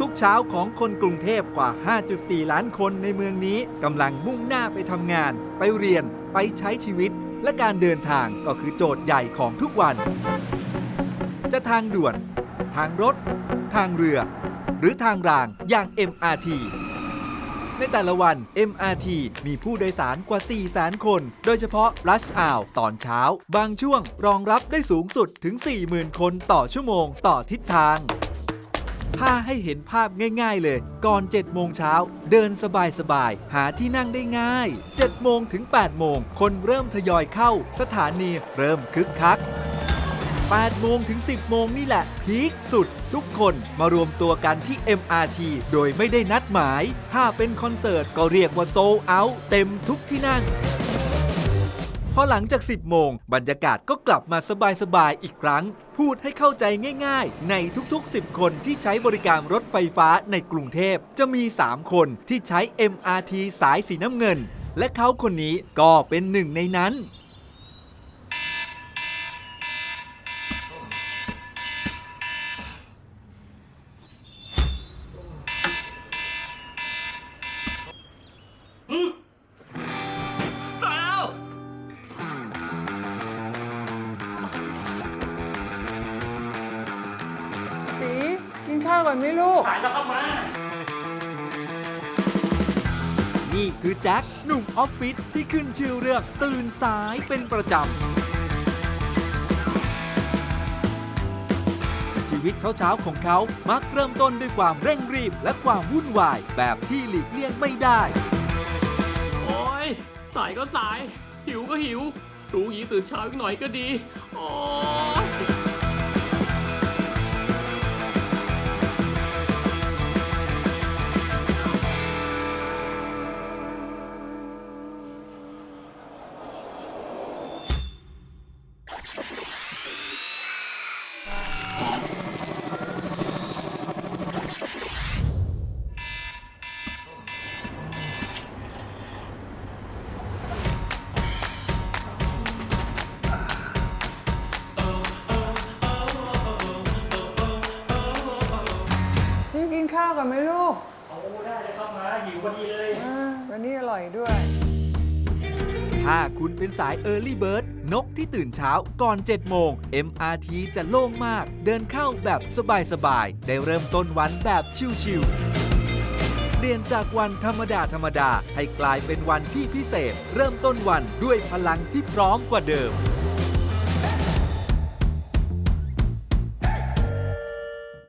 ทุกๆเช้าของคนกรุงเทพกว่า 5.4 ล้านคนในเมืองนี้กำลังมุ่งหน้าไปทำงาน ไปเรียน ไปใช้ชีวิต และการเดินทางก็คือโจทย์ใหญ่ของทุกวัน จะทางด่วน ทางรถ ทางเรือ หรือทางรางอย่าง MRT ในแต่ละวัน MRT มีผู้โดยสารกว่า4 0 0 0 0คน โดยเฉพาะ Rush Hour ตอนเช้า บางช่วงรองรับได้สูงสุดถึง 40,000 คนต่อชั่วโมงต่อทิศทาง ถ้าให้เห็นภาพง่าย ๆ เลย ก่อน7โมงเช้าเดินสบายๆ หาที่นั่งได้ง่าย7โมงถึง8โมงคนเริ่มทยอยเข้า สถานีเริ่มคึกคัก8โมงถึง 10 โมงนี่แหละ พีคสุด ทุกคนมารวมตัวกันที่ MRT โดยไม่ได้นัดหมาย ถ้าเป็นคอนเสิร์ตก็เรียกว่าโซลเอาเต็มทุกที่นั่ง พอหลังจาก 10 โมง บรรยากาศก็กลับมาสบายๆอีกครั้ง พูดให้เข้าใจง่ายๆ ในทุกๆ 10 คนที่ใช้บริการรถไฟฟ้าในกรุงเทพ จะมี 3 คนที่ใช้ MRT สายสีน้ำเงิน และเขาคนนี้ก็เป็นหนึ่งในนั้น กินข้าวก่อนไหมลูก สายแล้วครับมา นี่คือแจ็คหนุ่มออฟฟิศที่ขึ้นชื่อเรื่องตื่นสายเป็นประจำ ชีวิตเช้าๆของเขามักเริ่มต้นด้วยความเร่งรีบและความวุ่นวาย แบบที่หลีกเลี่ยงไม่ได้ โอ้ย สายก็สาย หิวก็หิว รู้อย่างนี้ตื่นเช้าอีกหน่อยก็ดี โอ้ย กินข้าวก่อนไหมลูกโอ้ได้เลยครับมาหิวพอดีเลยอ่าวันนี้อร่อยด้วย ถ้าคุณเป็นสาย Early Bird นกที่ตื่นเช้าก่อน 7 โมง MRT จะโล่งมาก เดินเข้าแบบสบายๆ ได้เริ่มต้นวันแบบชิลๆเปลี่ยนจากวันธรรมดาธรรมดาให้กลายเป็นวันที่พิเศษ เริ่มต้นวันด้วยพลังที่พร้อมกว่าเดิม